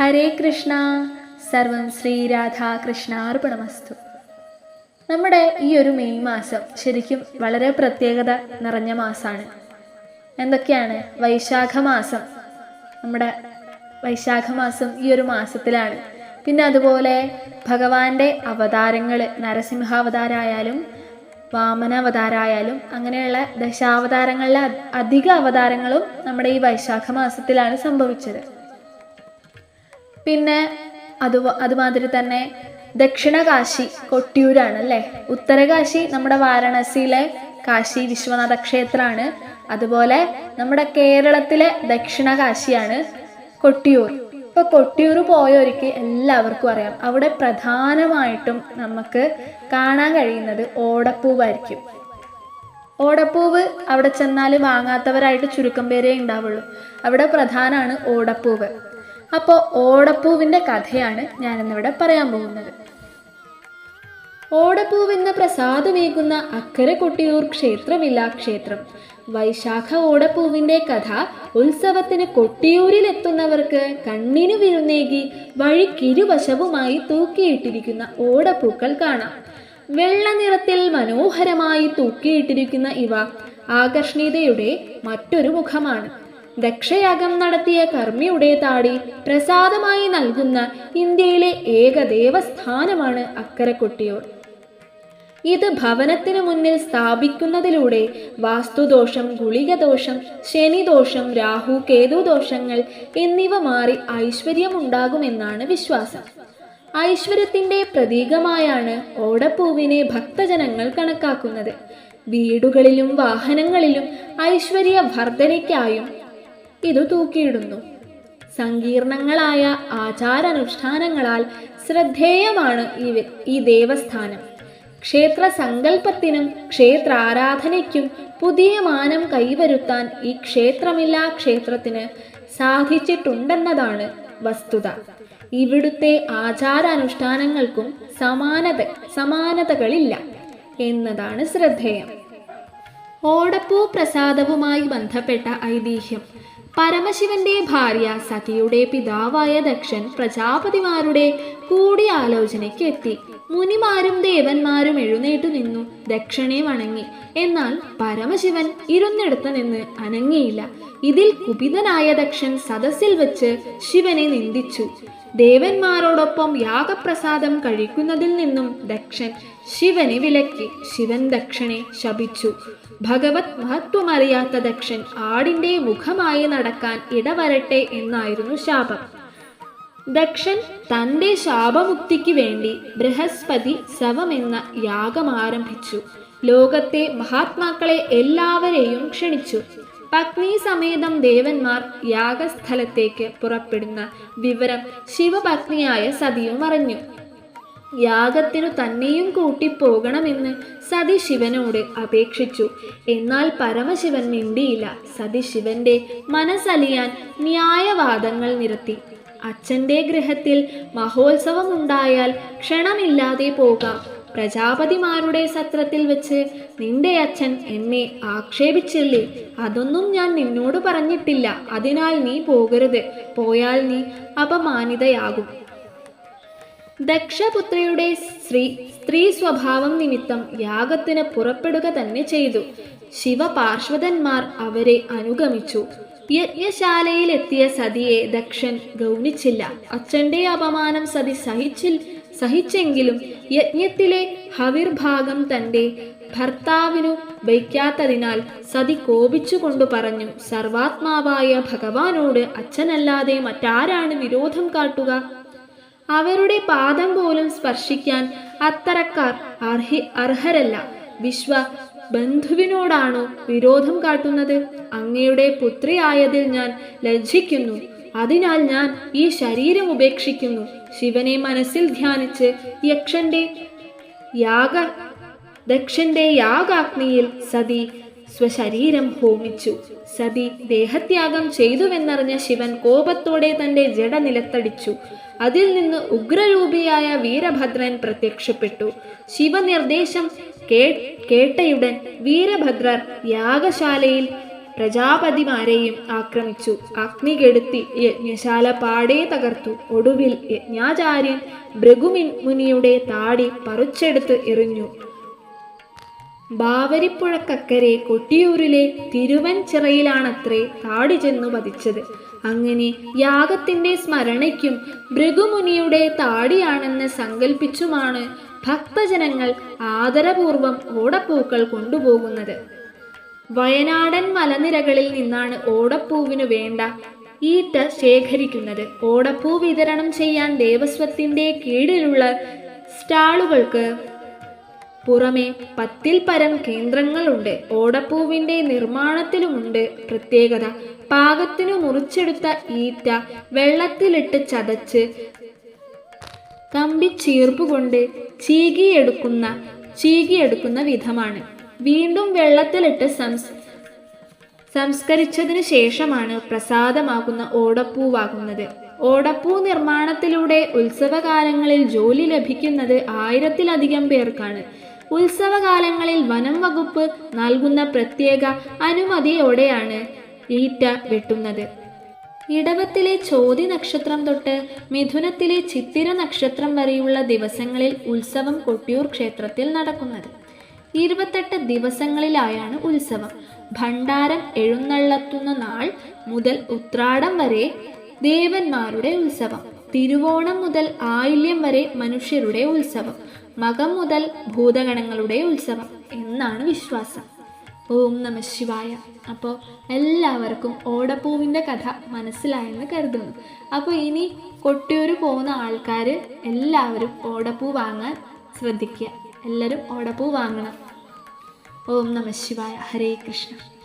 ഹരേ കൃഷ്ണ. സർവം ശ്രീ രാധാകൃഷ്ണാർപ്പണമസ്തു നമ്മുടെ ഈ ഒരു മെയ് മാസം ശരിക്കും വളരെ പ്രത്യേകത നിറഞ്ഞ മാസമാണ് എന്തൊക്കെയാണ് വൈശാഖ മാസം? നമ്മുടെ വൈശാഖ മാസം ഈ ഒരു മാസത്തിലാണ്. പിന്നെ അതുപോലെ ഭഗവാന്റെ അവതാരങ്ങൾ നരസിംഹാവതാരായാലും വാമനാവതാരായാലും അങ്ങനെയുള്ള ദശാവതാരങ്ങളിലെ അധിക അവതാരങ്ങളും നമ്മുടെ ഈ വൈശാഖ മാസത്തിലാണ് സംഭവിച്ചത്. പിന്നെ അത് അതുമാതിരി തന്നെ ദക്ഷിണകാശി കൊട്ടിയൂരാണ് അല്ലേ? ഉത്തരകാശി നമ്മുടെ വാരാണസിയിലെ കാശി വിശ്വനാഥ ക്ഷേത്രമാണ് അതുപോലെ നമ്മുടെ കേരളത്തിലെ ദക്ഷിണകാശിയാണ് കൊട്ടിയൂർ. ഇപ്പൊ കൊട്ടിയൂർ പോയവർക്ക് എല്ലാവർക്കും അറിയാം. അവിടെ പ്രധാനമായിട്ടും നമുക്ക് കാണാൻ കഴിയുന്നത് ഓടപ്പൂവായിരിക്കും. ഓടപ്പൂവ് അവിടെ ചെന്നാൽ വാങ്ങാത്തവരായിട്ട് ചുരുക്കം പേരേ ഉണ്ടാവുള്ളൂ. അവിടെ പ്രധാനമാണ് ഓടപ്പൂവ്. അപ്പോൾ ഓടപ്പൂവിന്റെ കഥയാണ് ഞാനിന്നിവിടെ പറയാൻ പോകുന്നത്. ഓടപ്പൂവെന്ന പ്രസാദമേകുന്ന അക്കരെ കൊട്ടിയൂർ ക്ഷേത്രമില്ല ക്ഷേത്രം. വൈശാഖ ഓടപ്പൂവിന്റെ കഥ ഉത്സവത്തിന് കൊട്ടിയൂരിലെത്തുന്നവർക്ക് കണ്ണിനു വിരുന്നേകി വഴിക്കിരുവശവുമായി തൂക്കിയിട്ടിരിക്കുന്ന ഓടപ്പൂക്കൾ കാണാം. വെള്ള നിറത്തിൽ മനോഹരമായി തൂക്കിയിട്ടിരിക്കുന്ന ഇവ ആകർഷണീയതയുടെ മറ്റൊരു മുഖമാണ്. ദക്ഷയാഗം നടത്തിയ കർമ്മിയുടെ താടി പ്രസാദമായി നൽകുന്ന ഇന്ത്യയിലെ ഏക ദേവസ്ഥാനമാണ് അക്കരെ കൊട്ടിയൂർ ഇത് ഭവനത്തിനു മുന്നിൽ സ്ഥാപിക്കുന്നതിലൂടെ വാസ്തുദോഷം ഗുളികദോഷം ശനിദോഷം രാഹു കേതു ദോഷങ്ങൾ എന്നിവ മാറി ഐശ്വര്യമുണ്ടാകുമെന്നാണ് വിശ്വാസം. ഐശ്വര്യത്തിന്റെ പ്രതീകമായാണ് ഓടപ്പൂവിനെ ഭക്തജനങ്ങൾ കണക്കാക്കുന്നത്. വീടുകളിലും വാഹനങ്ങളിലും ഐശ്വര്യ വർധനയ്ക്കായും ഇത് തൂക്കിയിടുന്നു. സങ്കീർണങ്ങളായ ആചാരാനുഷ്ഠാനങ്ങളാൽ ശ്രദ്ധേയമാണ് ഈ ദേവസ്ഥാനം ക്ഷേത്ര സങ്കല്പത്തിനും ക്ഷേത്ര ആരാധനയ്ക്കും പുതിയ മാനം കൈവരുത്താൻ ഈ ക്ഷേത്രമില്ലാ ക്ഷേത്രത്തിന് സാധിച്ചിട്ടുണ്ടെന്നതാണ് വസ്തുത. ഇവിടുത്തെ ആചാരാനുഷ്ഠാനങ്ങൾക്കും സമാനത സമാനതകളില്ല എന്നതാണ് ശ്രദ്ധേയം. ഓടപ്പൂ പ്രസാദവുമായി ബന്ധപ്പെട്ട ഐതിഹ്യം. പരമശിവന്റെ ഭാര്യ സതിയുടെ പിതാവായ ദക്ഷൻ പ്രജാപതിമാരുടെ കൂടിയാലോചനയ്ക്ക് എത്തി മുനിമാരും ദേവന്മാരും എഴുന്നേറ്റു നിന്നു. ദക്ഷനെ വണങ്ങി. എന്നാൽ പരമശിവൻ ഇരുന്നിടത്ത് നിന്ന് അനങ്ങിയില്ല. ഇതിൽ കുപിതനായ ദക്ഷൻ സദസ്സിൽ വെച്ച് ശിവനെ നിന്ദിച്ചു. ദേവന്മാരോടൊപ്പം യാഗപ്രസാദം കഴിക്കുന്നതിൽ നിന്നും ദക്ഷൻ ശിവനെ വിലക്കി ശിവൻ ദക്ഷനെ ശപിച്ചു. ഭഗവത് മഹത്വമറിയാത്ത ദക്ഷൻ ആടിന്റെ മുഖമായി നടക്കാൻ ഇടവരട്ടെ എന്നായിരുന്നു ശാപം. ദക്ഷൻ തന്റെ ശാപമുക്തിക്ക് വേണ്ടി ബൃഹസ്പതി സവമെന്ന യാഗം ആരംഭിച്ചു. ലോകത്തെ മഹാത്മാക്കളെ എല്ലാവരെയും ക്ഷണിച്ചു. പത്നി സമേതം ദേവന്മാർ യാഗസ്ഥലത്തേക്ക് പുറപ്പെടുന്ന വിവരം ശിവപത്നിയായ സതിയും അറിഞ്ഞു. യാഗത്തിനു തന്നെയും കൂട്ടിപ്പോകണമെന്ന് സതി ശിവനോട് അപേക്ഷിച്ചു. എന്നാൽ പരമശിവൻ മിണ്ടിയില്ല. സതി ശിവന്റെ മനസ്സലിയാൻ ന്യായവാദങ്ങൾ നിരത്തി. അച്ഛന്റെ ഗൃഹത്തിൽ മഹോത്സവമുണ്ടായാൽ ക്ഷണമില്ലാതെ പോകാം. പ്രജാപതിമാരുടെ സത്രത്തിൽ വെച്ച് നിന്റെ അച്ഛൻ എന്നെ ആക്ഷേപിച്ചില്ലേ? അതൊന്നും ഞാൻ നിന്നോട് പറഞ്ഞിട്ടില്ല. അതിനാൽ നീ പോകരുത്. പോയാൽ നീ അപമാനിതയാകും. ദക്ഷപുത്രയുടെ സ്ത്രീ സ്ത്രീ സ്വഭാവം നിമിത്തം യാഗത്തിന് പുറപ്പെടുക തന്നെ ചെയ്തു. ശിവപാർശ്വതന്മാർ അവരെ അനുഗമിച്ചു. യജ്ഞശാലയിലെത്തിയ സതിയെ ദക്ഷൻ ഗൗനിച്ചില്ല. അച്ഛന്റെ അപമാനം സതി സഹിച്ചിൽ സഹിച്ചെങ്കിലും യജ്ഞത്തിലെ ഹവിർഭാഗം തന്റെ ഭർത്താവിനു വയ്ക്കാത്തതിനാൽ സതി കോപിച്ചുകൊണ്ട് പറഞ്ഞു സർവാത്മാവായ ഭഗവാനോട് അച്ഛനല്ലാതെ മറ്റാരാണ് വിരോധം കാട്ടുക? അവരുടെ പാദം പോലും സ്പർശിക്കാൻ അത്തരക്കാർ അർഹി അർഹരല്ല. വിശ്വ ബന്ധുവിനോടാണോ വിരോധം കാട്ടുന്നത്? അങ്ങയുടെ പുത്രിയായതിൽ ഞാൻ ലജ്ജിക്കുന്നു. അതിനാൽ ഞാൻ ഈ ശരീരം ഉപേക്ഷിക്കുന്നു. ശിവനെ മനസ്സിൽ ധ്യാനിച്ച് യക്ഷന്റെ യാഗ ദക്ഷന്റെ യാഗാഗ്നിയിൽ സതി സ്വശരീരം ഹോമിച്ചു. സതി ദേഹത്യാഗം ചെയ്തുവെന്നറിഞ്ഞ ശിവൻ കോപത്തോടെ തന്റെ ജഡ നിലത്തടിച്ചു. അതിൽ നിന്ന് ഉഗ്രരൂപിയായ വീരഭദ്രൻ പ്രത്യക്ഷപ്പെട്ടു. ശിവനിർദ്ദേശം കേട്ടയുടൻ വീരഭദ്രർ യാഗശാലയിൽ പ്രജാപതിമാരെയും ആക്രമിച്ചു. അഗ്നി കെടുത്തി യജ്ഞശാല പാടെ തകർത്തു. ഒടുവിൽ യജ്ഞാചാര്യൻ ഭൃഗുമിൻ മുനിയുടെ താടി പറിച്ചെടുത്ത് എറിഞ്ഞു. ബാവരിപ്പുഴക്കക്കരെ കൊട്ടിയൂരിലെ തിരുവൻചിറയിലാണത്രേ താടി ചെന്നു പതിച്ചത്. അങ്ങനെ യാഗത്തിന്റെ സ്മരണയ്ക്കും ഭൃഗുമുനിയുടെ താടിയാണെന്ന് സങ്കല്പിച്ചുമാണ് ഭക്തജനങ്ങൾ ആദരപൂർവം ഓടപ്പൂക്കൾ കൊണ്ടുപോകുന്നത്. വയനാടൻ മലനിരകളിൽ നിന്നാണ് ഓടപ്പൂവിനു വേണ്ട ഈറ്റ ശേഖരിക്കുന്നത്. ഓടപ്പൂ വിതരണം ചെയ്യാൻ ദേവസ്വത്തിന്റെ കീഴിലുള്ള സ്റ്റാളുകൾക്ക് പുറമെ പത്തിൽ പരം കേന്ദ്രങ്ങളുണ്ട്. ഓടപ്പൂവിന്റെ നിർമ്മാണത്തിലുമുണ്ട് പ്രത്യേകത. പാകത്തിനു മുറിച്ചെടുത്ത ഈറ്റ വെള്ളത്തിലിട്ട് ചതച്ച് കമ്പി ചീർപ്പുകൊണ്ട് ചീകിയെടുക്കുന്ന ചീകിയെടുക്കുന്ന വിധമാണ്. വീണ്ടും വെള്ളത്തിലിട്ട് സംസ് സംസ്കരിച്ചതിനു ശേഷമാണ് പ്രസാദമാകുന്ന ഓടപ്പൂവാകുന്നത് ഓടപ്പൂ നിർമ്മാണത്തിലൂടെ ഉത്സവകാലങ്ങളിൽ ജോലി ലഭിക്കുന്നത് ആയിരത്തിലധികം പേർക്കാണ്. ഉത്സവകാലങ്ങളിൽ വനം വകുപ്പ് നൽകുന്ന പ്രത്യേക അനുമതിയോടെയാണ് ഈറ്റ വെട്ടുന്നത്. ഇടവത്തിലെ ചോതി നക്ഷത്രം തൊട്ട് മിഥുനത്തിലെ ചിത്തിര നക്ഷത്രം വരെയുള്ള ദിവസങ്ങളിൽ ഉത്സവം കൊട്ടിയൂർ ക്ഷേത്രത്തിൽ നടക്കുന്നത്. ഇരുപത്തെട്ട് ദിവസങ്ങളിലായാണ് ഉത്സവം. ഭണ്ഡാരം എഴുന്നള്ളത്തുന്ന നാൾ മുതൽ ഉത്രാടം വരെ ദേവന്മാരുടെ ഉത്സവം. തിരുവോണം മുതൽ ആയില്യം വരെ മനുഷ്യരുടെ ഉത്സവം. മകം മുതൽ ഭൂതഗണങ്ങളുടെ ഉത്സവം എന്നാണ് വിശ്വാസം. ഓം നമ ശിവായ. അപ്പോൾ എല്ലാവർക്കും ഓടപ്പൂവിന്റെ കഥ മനസ്സിലായെന്ന് കരുതുന്നു. അപ്പോൾ ഇനി കൊട്ടിയൂർ പോകുന്ന ആൾക്കാർ എല്ലാവരും ഓടപ്പൂ വാങ്ങാൻ ശ്രദ്ധിക്കുക. എല്ലാവരും ഓടപ്പൂ വാങ്ങണം. ഓം നമ ശിവായ. ഹരേ കൃഷ്ണ.